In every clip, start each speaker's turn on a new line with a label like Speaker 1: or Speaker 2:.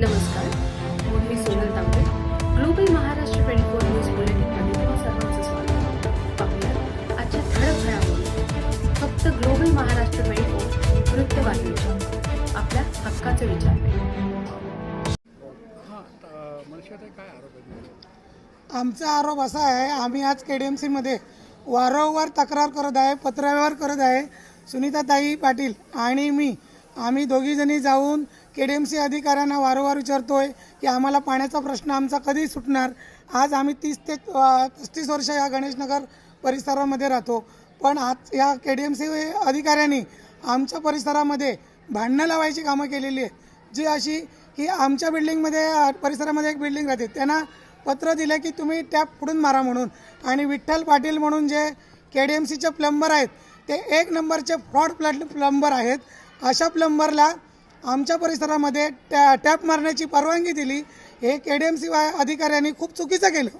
Speaker 1: नमस्कार. मी Sonal Tambe. Global Maharashtra twenty four news बुलेटिनमध्ये तुम्हा सर्वांचं स्वागत. पाहूया आजच्या ठळक घडामोडी फक्त ग्लोबल महाराष्ट्र ट्वेंटी फोर वृत्तवाहिनीच्या आपल्या हक्काचे विचार.
Speaker 2: हां?
Speaker 3: आमचा आरोप असा आहे आम्ही आज के डी एम सीमध्ये वारंवार तक्रार करत आहे पत्रव्यवहार करत आहे. सुनीताताई पाटील आणि मी आम्ही दोघीजणी जाऊन के डी एम सी अधिकाऱ्यांना वारंवार विचारतोय की आम्हाला पाण्याचा प्रश्न आमचा कधी सुटणार? आज आम्ही तीस ते पस्तीस वर्ष या गणेशनगर परिसरामध्ये राहतो. पण आज या के डी एम सी अधिकाऱ्यांनी आमच्या परिसरामध्ये भांडणं लावायची कामं केलेली आहेत. जी अशी की आमच्या बिल्डिंगमध्ये परिसरामध्ये एक बिल्डिंग राहते. त्यांना पत्र दिलं की तुम्ही टॅप फुडून मारा म्हणून. आणि विठ्ठल पाटील म्हणून जे के डी एम सीचे प्लंबर आहेत ते एक नंबरचे फ्रॉड प्लट प्लंबर आहेत. अशा प्लंबरला आमच्या परिसरामध्ये टॅ टॅप मारण्याची परवानगी दिली. हे के डी एम सी अधिकाऱ्यांनी खूप चुकीचं केलं.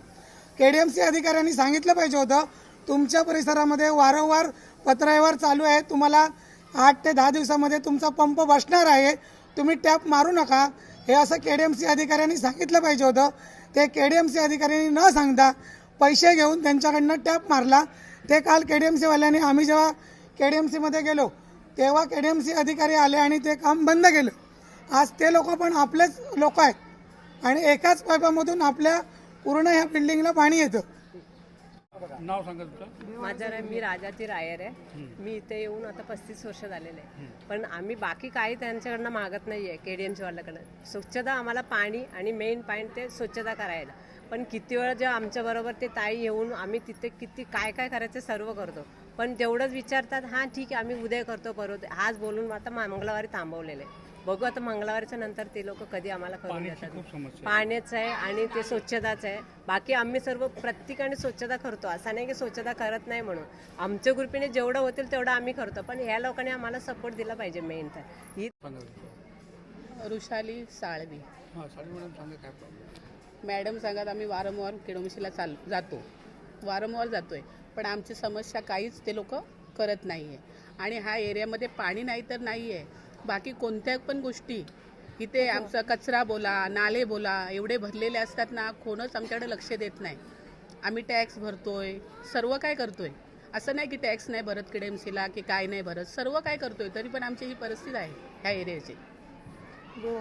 Speaker 3: के डी एम सी अधिकाऱ्यांनी सांगितलं पाहिजे होतं तुमच्या परिसरामध्ये वारंवार पत्रव्यवहार चालू आहे. तुम्हाला आठ ते दहा दिवसामध्ये तुमचा पंप बसणार आहे. तुम्ही टॅप मारू नका. हे असं के डी एम सी अधिकाऱ्यांनी सांगितलं पाहिजे होतं. ते के डी एम सी अधिकाऱ्यांनी न सांगता पैसे घेऊन त्यांच्याकडनं टॅप मारला. ते काल के डी एम सीवाल्यांनी आम्ही जेव्हा के डी एम सीमध्ये गेलो तेव्हा के डी एम सी अधिकारी आले आणि ते काम बंद केलं. आज ते लोक पण आपलेच लोक आहेत. आणि एकाच पाईपामधून आपल्या पूर्ण ह्या बिल्डिंगला पाणी येतं.
Speaker 2: नाव
Speaker 4: माझं नाव मी राजाची रायर आहे. मी इथे येऊन आता पस्तीस वर्ष झालेले आहे. पण आम्ही बाकी काही त्यांच्याकडनं मागत नाही आहे के डी एमच्या वाल्याकडनं. स्वच्छता आम्हाला पाणी आणि मेन पॉईंट ते स्वच्छता करायला. पण किती वेळा जेव्हा आमच्याबरोबर ते ताई येऊन आम्ही तिथे किती काय काय करायचं सर्व करतो. पण तेवढंच विचारतात हां ठीक आहे आम्ही उद्या करतो परवा आज बोलून आता मंगळवारी थांबवलेलं आहे. बघू आता मंगळवारच्या नंतर ते लोक कधी आम्हाला करून देतात. पाण्याचं आहे आणि ते स्वच्छताच आहे. बाकी आम्ही सर्व प्रत्येकाने स्वच्छता करतो. असं नाही की स्वच्छता करत नाही म्हणून. आमच्या ग्रुपीने जेवढं होतील तेवढं आम्ही करतो. पण ह्या लोकांनी आम्हाला सपोर्ट दिला पाहिजे मेन तर. ही.
Speaker 5: रुशाली साळवी.
Speaker 2: हां साडी मॅडम सांगा काय प्रॉब्लेम
Speaker 5: मॅडम सांगत आम्ही वारंवार केडोमिशीला चाल जातो. वारंवार जातोय. पण आमची समस्या काहीच ते लोक करत नाही आहे आणि ह्या एरियामध्ये पाणी नाही तर नाही आहे बाकी कोणत्या पण गोष्टी इथे आमचा कचरा बोला नाले बोला एवढे भरलेले असतात ना कोणच आमच्याकडे लक्ष देत नाही. आम्ही टॅक्स भरतोय सर्व काय करतोय. असं नाही की टॅक्स नाही भरत के डी एम सीला की काय नाही भरत सर्व काय करतोय तरी पण आमची ही परिस्थिती आहे ह्या एरियाची.
Speaker 6: गो